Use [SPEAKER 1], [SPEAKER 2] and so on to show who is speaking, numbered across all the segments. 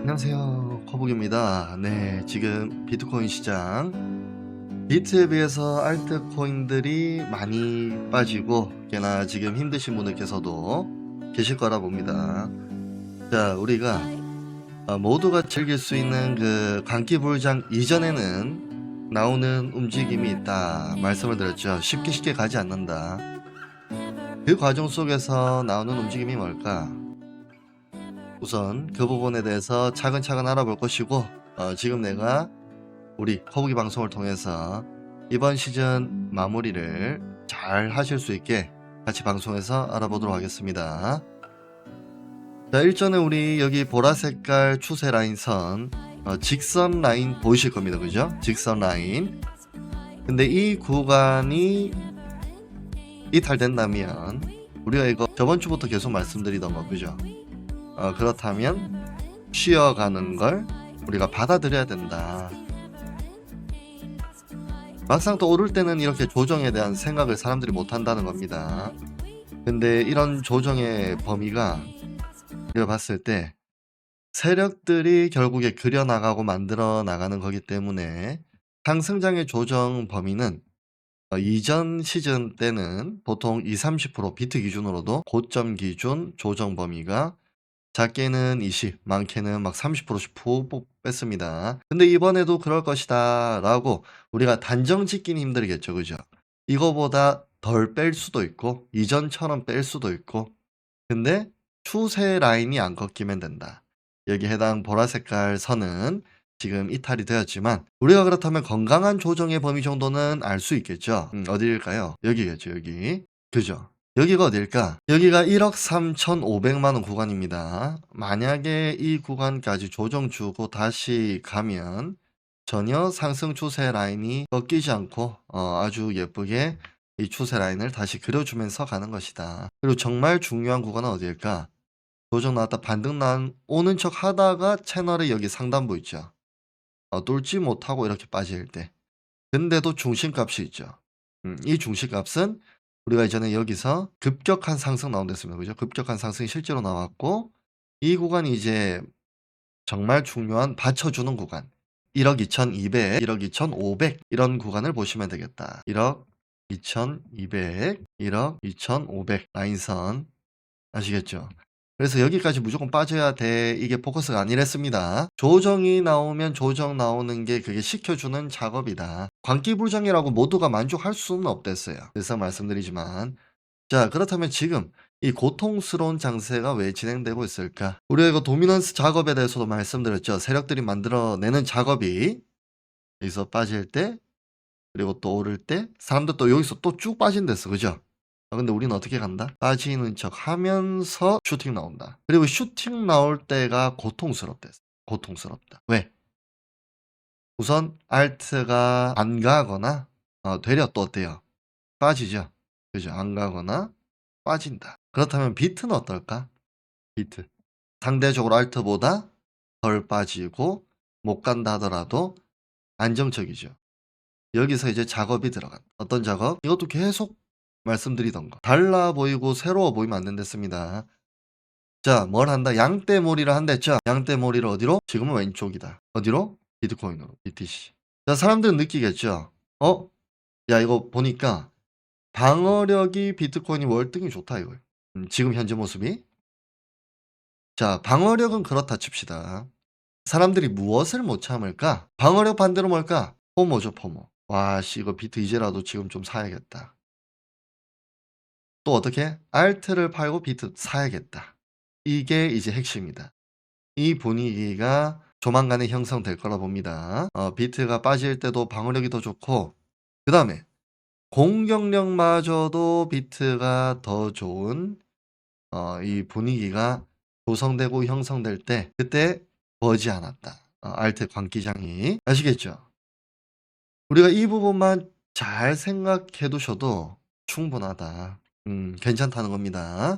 [SPEAKER 1] 안녕하세요. 커북입니다. 네, 지금 비트코인 시장 비트에 비해서 알트코인들이 많이 빠지고 꽤나 지금 힘드신 분들께서도 계실 거라 봅니다. 자, 우리가 어, 모두가 즐길 수 있는 그 광기불장 이전에는 나오는 움직임이 있다 말씀을 드렸죠. 쉽게 쉽게 가지 않는다. 그 과정 속에서 나오는 움직임이 뭘까? 우선 그 부분에 대해서 차근차근 알아볼 것이고 어, 지금 내가 우리 커브기 방송을 통해서 이번 시즌 마무리를 잘 하실 수 있게 같이 방송에서 알아보도록 하겠습니다. 자 일전에 우리 여기 보라 색깔 추세 라인 선 어, 직선 라인 보이실 겁니다. 그죠? 직선 라인 근데 이 구간이 이탈된다면 우리가 이거 저번 주부터 계속 말씀드리던 거 그죠? 어, 그렇다면 쉬어가는 걸 우리가 받아들여야 된다. 막상 또 오를 때는 이렇게 조정에 대한 생각을 사람들이 못 한다는 겁니다. 근데 이런 조정의 범위가 우리가 봤을 때 세력들이 결국에 그려나가고 만들어 나가는 거기 때문에 상승장의 조정 범위는 어, 이전 시즌 때는 보통 2, 30% 비트 기준으로도 고점 기준 조정 범위가 작게는 20, 많게는 막 30%씩 푹푹 뺐습니다. 근데 이번에도 그럴 것이다 라고 우리가 단정 짓기는 힘들겠죠. 그죠? 이거보다 덜 뺄 수도 있고 이전처럼 뺄 수도 있고 근데 추세 라인이 안 꺾이면 된다. 여기 해당 보라 색깔 선은 지금 이탈이 되었지만 우리가 그렇다면 건강한 조정의 범위 정도는 알 수 있겠죠. 음, 어디일까요? 여기겠죠. 여기. 그죠? 여기가 어딜까? 여기가 1억 3,500만 원 구간입니다. 만약에 이 구간까지 조정 주고 다시 가면 전혀 상승 추세 라인이 꺾이지 않고 어, 아주 예쁘게 이 추세 라인을 다시 그려주면서 가는 것이다. 그리고 정말 중요한 구간은 어디일까? 조정 나왔다 반등 난 오는 척 하다가 채널에 여기 상단부 있죠. 어, 뚫지 못하고 이렇게 빠질 때. 근데도 중심값이 있죠. 음, 이 중심값은 우리가 이전에 여기서 급격한 상승 나온댔습니다. 그죠? 급격한 상승이 실제로 나왔고 이 구간이 이제 정말 중요한 받쳐주는 구간. 1억 2,200, 1억 2,500 이런 구간을 보시면 되겠다. 1억 2,200, 1억 2,500 라인선 아시겠죠? 그래서 여기까지 무조건 빠져야 돼. 이게 포커스가 아니랬습니다. 조정이 나오면 조정 나오는 게 그게 시켜주는 작업이다. 광기불정이라고 모두가 만족할 수는 없댔어요. 그래서 말씀드리지만 자 그렇다면 지금 이 고통스러운 장세가 왜 진행되고 있을까? 우리가 이거 도미넌스 작업에 대해서도 말씀드렸죠. 세력들이 만들어내는 작업이 여기서 빠질 때 그리고 또 오를 때 사람들 또 여기서 또 쭉 빠진댔어. 그죠? 아, 근데 우리는 어떻게 간다? 빠지는 척 하면서 슈팅 나온다. 그리고 슈팅 나올 때가 고통스럽대. 고통스럽다. 왜? 우선 알트가 안 가거나 어, 되려 또 어때요? 빠지죠. 그죠? 안 가거나 빠진다. 그렇다면 비트는 어떨까? 비트. 상대적으로 알트보다 덜 빠지고 못 간다 하더라도 안정적이죠. 여기서 이제 작업이 들어간다. 어떤 작업? 이것도 계속 말씀드리던 거. 달라 보이고 새로워 보이면 안 된댔습니다. 자, 뭘 한다? 양떼몰이를 한댔죠? 양떼몰이를 어디로? 지금은 왼쪽이다. 어디로? 비트코인으로. BTC. 자, 사람들은 느끼겠죠? 어? 야, 이거 보니까 방어력이 비트코인이 월등히 좋다, 이거. 음, 지금 현재 모습이. 자, 방어력은 그렇다 칩시다. 사람들이 무엇을 못 참을까? 방어력 반대로 뭘까? 포모죠, 포모. 와, 씨, 이거 비트 이제라도 지금 좀 사야겠다. 또 어떻게? 알트를 팔고 비트 사야겠다. 이게 이제 핵심이다. 이 분위기가 조만간에 형성될 거라 봅니다. 어, 비트가 빠질 때도 방어력이 더 좋고, 그 다음에 공격력마저도 비트가 더 좋은 어, 이 분위기가 조성되고 형성될 때 그때 머지 않았다. 어, 알트 광기장이 아시겠죠? 우리가 이 부분만 잘 생각해 두셔도 충분하다. 음, 괜찮다는 겁니다.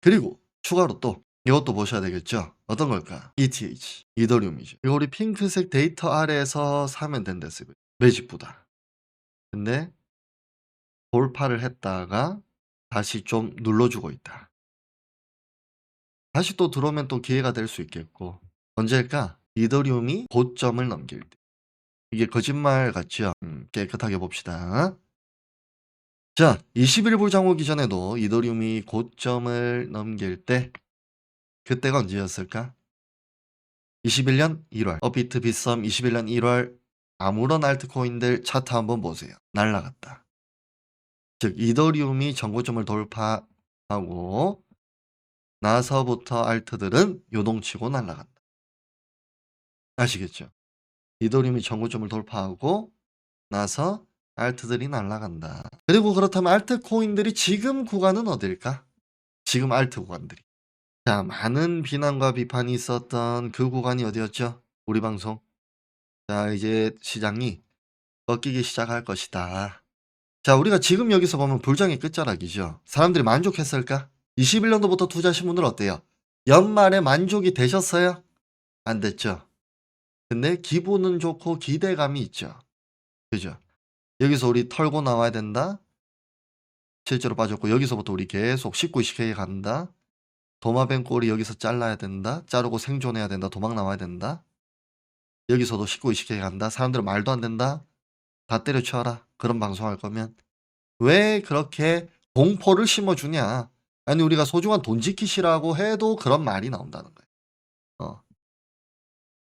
[SPEAKER 1] 그리고 추가로 또 이것도 보셔야 되겠죠. 어떤 걸까? ETH, 이더리움이죠. 이거 우리 핑크색 데이터 아래에서 사면 된댔어요. 매집보다. 근데 돌파를 했다가 다시 좀 눌러주고 있다. 다시 또 들어오면 또 기회가 될 수 있겠고 언제일까? 이더리움이 고점을 넘길 때. 이게 거짓말 같죠? 음, 깨끗하게 봅시다. 자, 21불 장오기 전에도 이더리움이 고점을 넘길 때 그때가 언제였을까? 21년 1월 업비트 빗썸 21년 1월 아무런 알트코인들 차트 한번 보세요. 날라갔다. 즉 이더리움이 정고점을 돌파하고 나서부터 알트들은 요동치고 날라간다. 아시겠죠? 이더리움이 정고점을 돌파하고 나서 알트들이 날라간다. 그리고 그렇다면 알트 코인들이 지금 구간은 어딜까? 지금 알트 구간들이. 자, 많은 비난과 비판이 있었던 그 구간이 어디였죠? 우리 방송. 자, 이제 시장이 꺾이기 시작할 것이다. 자, 우리가 지금 여기서 보면 불장의 끝자락이죠. 사람들이 만족했을까? 21년도부터 투자하신 분들 어때요? 연말에 만족이 되셨어요? 안 됐죠? 근데 기분은 좋고 기대감이 있죠. 그죠? 여기서 우리 털고 나와야 된다. 실제로 빠졌고 여기서부터 우리 계속 19, 20K 간다. 도마뱀 꼬리 여기서 잘라야 된다. 자르고 생존해야 된다. 도망 나와야 된다. 여기서도 19, 20K 간다. 사람들은 말도 안 된다. 다 때려쳐라. 그런 방송할 거면 왜 그렇게 공포를 심어주냐? 아니 우리가 소중한 돈 지키시라고 해도 그런 말이 나온다는 거예요. 어.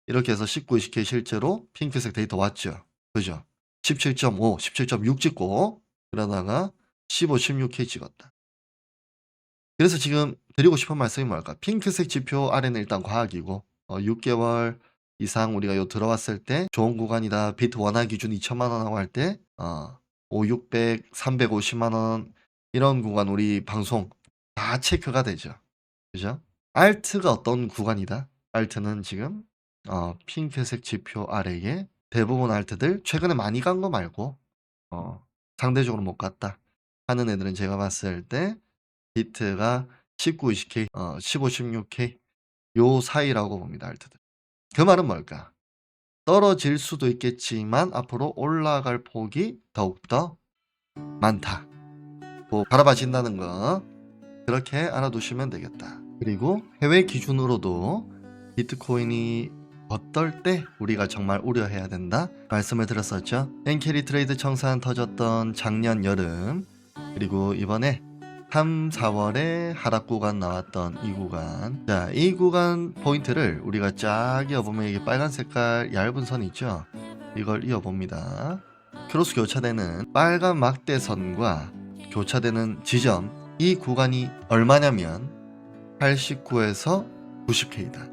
[SPEAKER 1] 이렇게 해서 19, 20K 실제로 핑크색 데이터 왔죠. 그죠? 17.5, 17.6 찍고 그러다가 15, 16K 찍었다. 그래서 지금 드리고 싶은 말씀이 뭘까? 핑크색 지표 아래는 일단 과학이고 어, 6개월 이상 우리가 요 들어왔을 때 좋은 구간이다. 비트 원화 기준 2천만 원하고 할 때 어, 5, 600, 350만 원 이런 구간 우리 방송 다 체크가 되죠. 그죠? 알트가 어떤 구간이다? 알트는 지금 어, 핑크색 지표 아래에 대부분 알트들 최근에 많이 간 거 말고 어, 상대적으로 못 갔다 하는 애들은 제가 봤을 때 비트가 19, 20K, 어, 15, 16K 요 사이라고 봅니다. 알트들. 그 말은 뭘까? 떨어질 수도 있겠지만 앞으로 올라갈 폭이 더욱더 많다. 뭐 바라봐진다는 거 그렇게 알아두시면 되겠다. 그리고 해외 기준으로도 비트코인이 어떨 때 우리가 정말 우려해야 된다 말씀을 드렸었죠. 엔캐리 트레이드 청산 터졌던 작년 여름 그리고 이번에 3, 4월에 하락 구간 나왔던 이 구간. 자, 이 구간 포인트를 우리가 쫙 이어보면 이게 빨간 색깔 얇은 선 있죠? 이걸 이어봅니다. 크로스 교차되는 빨간 막대선과 교차되는 지점 이 구간이 얼마냐면 89에서 90K다.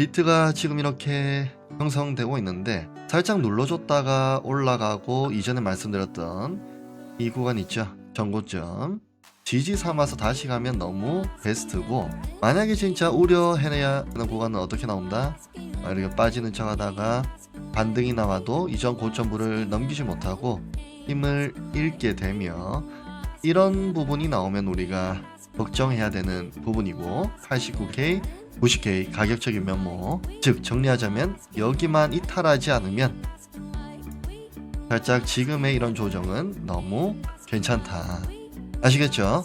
[SPEAKER 1] 비트가 지금 이렇게 형성되고 있는데 살짝 눌러줬다가 올라가고 이전에 말씀드렸던 이 구간 있죠? 전고점 지지 삼아서 다시 가면 너무 베스트고 만약에 진짜 우려해내야 하는 구간은 어떻게 나온다? 아, 이렇게 빠지는 척 하다가 반등이 나와도 이전 고점부를 넘기지 못하고 힘을 잃게 되며 이런 부분이 나오면 우리가 걱정해야 되는 부분이고 89K, 90K 가격적인 면모 즉 정리하자면 여기만 이탈하지 않으면 살짝 지금의 이런 조정은 너무 괜찮다 아시겠죠?